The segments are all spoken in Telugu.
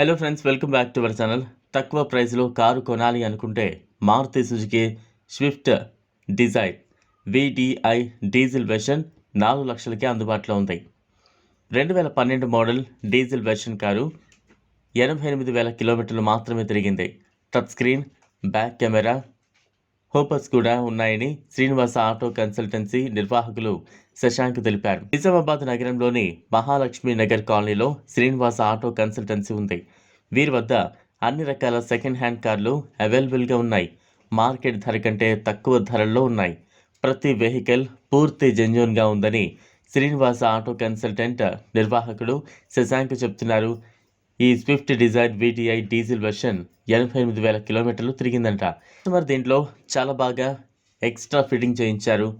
Hello friends welcome back to our channel తక్కువ ప్రైస్లో కారు కొనాలి అనుకుంటే Maruti Suzuki Swift Dzire VDI diesel version నాలుగు లక్షలకే అందుబాటులో ఉంది. రెండు వేల పన్నెండు మోడల్ డీజిల్ వెర్షన్ కారు ఎనభై ఎనిమిది వేల కిలోమీటర్లు మాత్రమే తిరిగింది. Touch screen back camera woofers కూడా ఉన్నాయని శ్రీనివాస ఆటో కన్సల్టెన్సీ నిర్వాహకులు శశాంక్ తెలిపారు. నిజామాబాద్ నగరంలోని మహాలక్ష్మి నగర్ కాలనీలో శ్రీనివాస ఆటో కన్సల్టెన్సీ ఉంది. వీరి వద్ద అన్ని రకాల సెకండ్ హ్యాండ్ కార్లు అవైలబుల్గా ఉన్నాయి. మార్కెట్ ధర కంటే తక్కువ ధరల్లో ఉన్నాయి. ప్రతి వెహికల్ పూర్తి జెన్యున్గా ఉందని శ్రీనివాస ఆటో కన్సల్టెంట్ నిర్వాహకుడు శశాంక్ చెప్తున్నారు. ఈ Swift Dzire VTI diesel version ఎనభై ఎనిమిది వేల కిలోమీటర్లు తిరిగిందంట. కస్టమర్ దీంట్లో చాలా బాగా ఎక్స్ట్రా ఫిట్టింగ్ చేయించారు.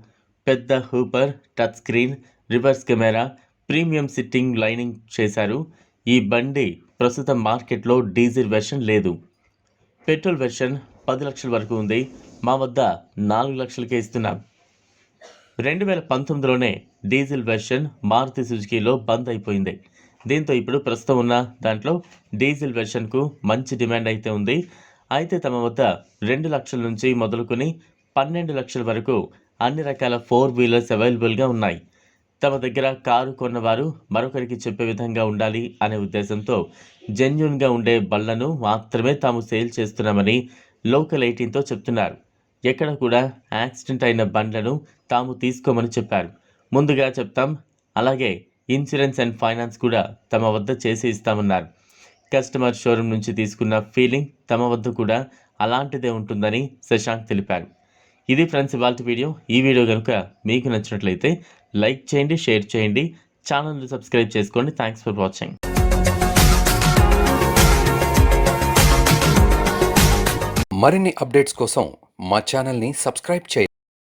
పెద్ద woofer touch screen reverse camera premium seating lining చేశారు. ఈ బండి ప్రస్తుతం మార్కెట్లో డీజిల్ వెర్షన్ లేదు. పెట్రోల్ వెర్షన్ పది లక్షల వరకు ఉంది. మా వద్ద నాలుగు లక్షలకే ఇస్తున్నాం. రెండు వేల పంతొమ్మిదిలోనే డీజిల్ వెర్షన్ మారుతి సుజుకీలో బంద్ అయిపోయింది. దీంతో ఇప్పుడు ప్రస్తుతం ఉన్న దాంట్లో డీజిల్ వెర్షన్కు మంచి డిమాండ్ అయితే ఉంది. అయితే తమ వద్ద రెండు లక్షల నుంచి మొదలుకొని పన్నెండు లక్షల వరకు అన్ని రకాల ఫోర్ వీలర్స్ అవైలబుల్గా ఉన్నాయి. తమ దగ్గర కారు కొన్నవారు మరొకరికి చెప్పే విధంగా ఉండాలి అనే ఉద్దేశంతో జెన్యున్గా ఉండే బళ్ళను మాత్రమే తాము సేల్ చేస్తున్నామని లోకల్ ఎయిటీన్తో చెప్తున్నారు. ఎక్కడ కూడా యాక్సిడెంట్ అయిన బండ్లను తాము తీసుకోమని చెప్పారు. ముందుగా చెప్తాం. అలాగే ఇన్సూరెన్స్ అండ్ ఫైనాన్స్ కూడా తమ వద్ద చేసి ఇస్తామన్నారు. కస్టమర్ షోరూమ్ నుంచి తీసుకున్న ఫీలింగ్ తమ వద్ద కూడా అలాంటిదే ఉంటుందని శశాంక్ తెలిపారు. ఇది ఫ్రెండ్స్ ఇవాళ వీడియో. ఈ వీడియో కనుక మీకు నచ్చినట్లయితే లైక్ చేయండి షేర్ చేయండి. ఛానల్ని సబ్స్క్రైబ్ చేసుకోండి. Thanks for watching. మరిన్ని అప్డేట్స్ కోసం మా ఛానల్ని సబ్స్క్రైబ్ చేయండి.